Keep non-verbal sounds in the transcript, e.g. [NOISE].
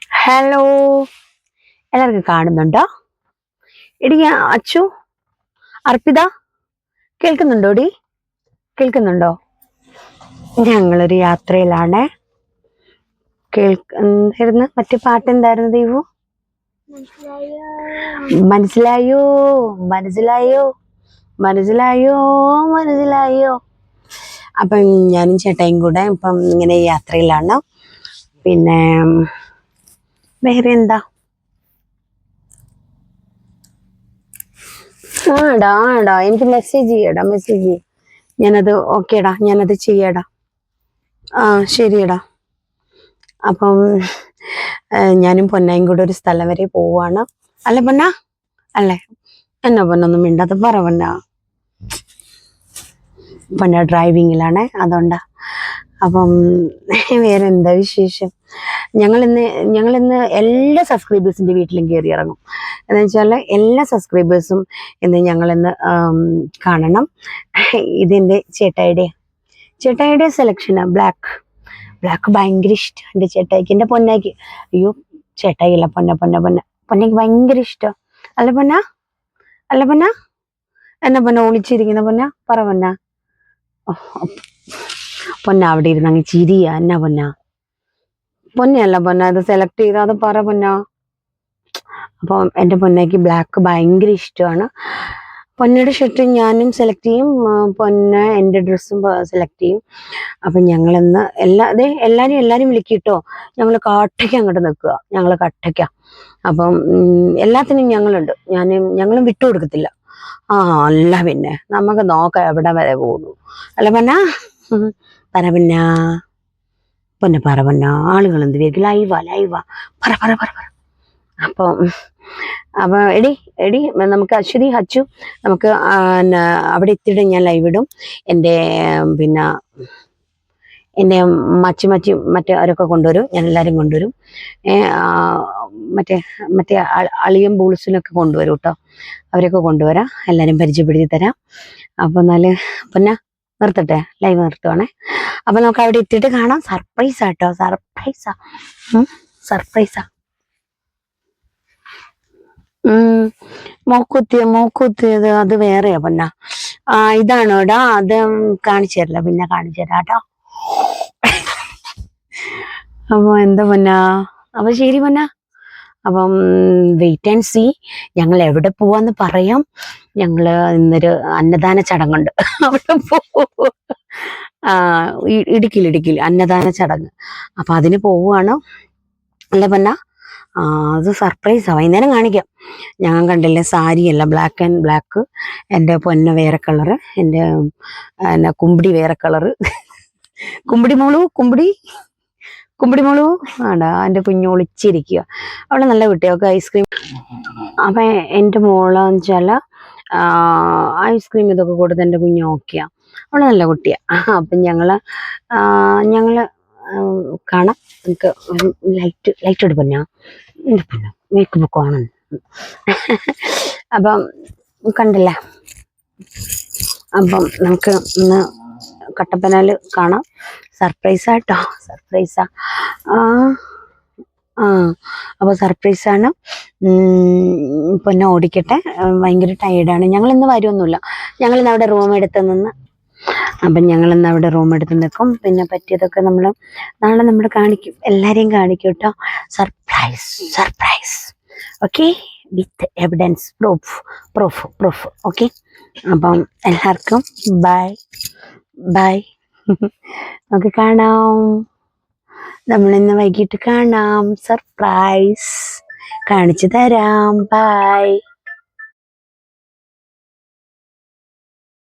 Hello എല്ലാവർക്കും കാണുന്നുണ്ടോ? എടി ഞാൻ അച്ചു. അർപ്പിത കേൾക്കുന്നുണ്ടോ ഡി കേൾക്കുന്നുണ്ടോ? ഞങ്ങളൊരു യാത്രയിലാണ്. കേൾക്കുന്നു മറ്റേ പാട്ട് എന്തായിരുന്നു ദൈവു? മനസ്സിലായോ? മനസ്സിലായോ? മനസ്സിലായോ? മനസ്സിലായോ? അപ്പം ഞാനും ചേട്ടയും കൂടെ ഇപ്പം ഇങ്ങനെ യാത്രയിലാണ്. പിന്നെ എന്താ ആടാ ആടാ എനിക്ക് മെസ്സേജ് ചെയ്യടാ മെസ്സേജ് ചെയ്യ. ഞാനത് ഓക്കേടാ ഞാനത് ചെയ്യടാ. ആ ശരിയടാ. അപ്പം ഞാനും പൊന്നായും കൂടെ ഒരു സ്ഥലം വരെ പോവാണ്. അല്ല പൊന്ന? അല്ലേ? എന്നാ പൊന്നൊന്നും മിണ്ടാതെ പറ പൊന്ന. പൊന്ന ഡ്രൈവിങ്ങിലാണേ അതുകൊണ്ടാ. അപ്പം വേറെ എന്താ വിശേഷം? ഞങ്ങൾ ഇന്ന് ഞങ്ങൾ ഇന്ന് എല്ലാ സബ്സ്ക്രൈബേഴ്സിന്റെ വീട്ടിലും കയറി ഇറങ്ങും. എന്താ വെച്ചാൽ എല്ലാ സബ്സ്ക്രൈബേഴ്സും ഇന്ന് ഞങ്ങൾ ഇന്ന് കാണണം. ഇതിന്റെ ചേട്ടായിയുടെ ചേട്ടായിയുടെ സെലക്ഷനാ ബ്ലാക്ക് ബ്ലാക്ക് ഭയങ്കര ഇഷ്ടം എന്റെ ചേട്ടായിക്ക്. എന്റെ പൊന്നായിക്ക് അയ്യോ ചേട്ടായില്ല പൊന്ന പൊന്ന പൊന്ന. പൊന്നയ്ക്ക് ഭയങ്കര ഇഷ്ടം. അല്ല പൊന്ന അല്ല പൊന്ന. എന്നാ പൊന്ന ഒളിച്ചിരിക്കുന്ന പൊന്ന പറ പൊന്ന. പൊന്ന അവിടെ ഇരുന്ന് അങ്ങ് ചിരിയ. എന്നാ പൊന്ന? പൊന്നയല്ല പൊന്ന ഇത് സെലക്ട് ചെയ്താൽ അത് പറ പൊന്ന. അപ്പം എന്റെ പൊന്നയ്ക്ക് ബ്ലാക്ക് ഭയങ്കര ഇഷ്ടമാണ്. പൊന്നയുടെ ഷർട്ട് ഞാനും സെലക്ട് ചെയ്യും. പൊന്ന എന്റെ ഡ്രസ്സും സെലക്ട് ചെയ്യും. അപ്പം ഞങ്ങളിന്ന് എല്ലാ അതെ എല്ലാവരും എല്ലാരും വിളിക്കിട്ടോ. ഞങ്ങൾ കട്ടയ്ക്ക് അങ്ങോട്ട് നിൽക്കുക. ഞങ്ങൾ കട്ടയ്ക്ക. അപ്പം എല്ലാത്തിനും ഞങ്ങളുണ്ട്. ഞാനും ഞങ്ങളും വിട്ടുകൊടുക്കത്തില്ല. ആ അല്ല പിന്നെ. നമുക്ക് നോക്കാം എവിടെ വരെ പോകുന്നു. അല്ല പന്ന? പറ പിന്ന പറ പൊന്ന ആളുകൾ എന്ത് വരിക ലൈവാ ലൈവാ പറ പറ പറ പറ. അപ്പൊ അപ്പൊ എടി എടി നമുക്ക് അശ്വതി ഹച്ചു നമുക്ക് അവിടെ എത്തിയിട്ട് ഞാൻ ലൈവ് ഇടും. എന്റെ പിന്നെ എന്റെ മച്ചി മച്ചി മറ്റേ അവരൊക്കെ കൊണ്ടുവരും. ഞാൻ എല്ലാവരും കൊണ്ടുവരും. മറ്റേ മറ്റേ അളിയും ബൂൾസിനൊക്കെ കൊണ്ടുവരും കേട്ടോ. അവരൊക്കെ കൊണ്ടുവരാം. എല്ലാവരും പരിചയപ്പെടുത്തി തരാം. അപ്പം എന്നാൽ പിന്നെ നിർത്തട്ടെ? ലൈവ് നിർത്തുവാണേ. അപ്പൊ നമുക്ക് അവിടെ എത്തിയിട്ട് കാണാം. സർപ്രൈസ് ആട്ടോ. സർപ്രൈസാ സർപ്രൈസാ ഉം. മൂക്കുത്തിയ അത് വേറെയാ പൊന്ന. ആ ഇതാണോടാ? അത് കാണിച്ചു തരില്ല. പിന്നെ കാണിച്ചു തരാം കേട്ടോ അപ്പൊ എന്താ പൊന്ന? അപ്പൊ ശരി പൊന്ന. അപ്പം വെയിറ്റ് ആൻഡ് സീ ഞങ്ങൾ എവിടെ പോവാന്ന് പറയാം. ഞങ്ങൾ ഇന്നൊരു അന്നദാന ചടങ്ങുണ്ട്. [LAUGHS] അവിടെ പോവും. ആ ഇ- ഇടുക്കിയിൽ അന്നദാന ചടങ്ങ്. അപ്പം അതിന് പോവുകയാണ്. അല്ല പൊന്ന അത് സർപ്രൈസാണ് വൈകുന്നേരം കാണിക്കാം. ഞാൻ കണ്ടില്ലേ സാരിയല്ല ബ്ലാക്ക് ആൻഡ് ബ്ലാക്ക് എന്റെ പൊന്ന വേറെ കളറ് എന്റെ എന്നാ കുമ്പിടി വേറെ കളറ് [LAUGHS] കുമ്പിടി മോളു കുമ്പിടി? കുമ്പിടി മോളു. ആടാ എന്റെ കുഞ്ഞു ഒളിച്ചിരിക്കുക അവളെ നല്ല കുട്ടിയൊക്കെ ഐസ്ക്രീം. അപ്പം എന്റെ മോളെന്ന് വെച്ചാൽ ഐസ്ക്രീം ഇതൊക്കെ കൊടുത്ത് എന്റെ കുഞ്ഞ് ഓക്കെയാണ് അവളെ നല്ല കുട്ടിയാണ് അപ്പം ഞങ്ങൾ ഞങ്ങൾ കാണാം. നമുക്ക് ലൈറ്റ് ലൈറ്റ് എടുപ്പന്നാ മേക്കപ്പ് ബുക്ക് ആണ്. അപ്പം കണ്ടില്ല? അപ്പം നമുക്ക് ഇന്ന് കട്ടപ്പനയിൽ കാണാം. സർപ്രൈസ് ആട്ടോ സർപ്രൈസ്. ആ അപ്പോൾ സർപ്രൈസാണ്. പിന്നെ ഓടിക്കട്ടെ. ഭയങ്കര ടയേർഡാണ്. ഞങ്ങൾ ഇന്ന് വരുമൊന്നുമില്ല ഞങ്ങൾ ഇന്ന് അവിടെ റൂം എടുത്ത് നിന്ന് അപ്പം ഞങ്ങൾ ഇന്ന് അവിടെ റൂം എടുത്ത് നിൽക്കും പിന്നെ പറ്റിയതൊക്കെ നമ്മൾ നാളെ നമ്മൾ കാണിക്കും. എല്ലാവരെയും കാണിക്കും കേട്ടോ. Surprise surprise. Okay? With evidence proof proof proof. Okay? അപ്പം എല്ലാവർക്കും ബൈ. ബൈ. നമുക്ക് കാണാം. നമ്മൾ ഇന്ന് വൈകിട്ട് കാണാം. സർപ്രൈസ് കാണിച്ചു തരാം. ബൈ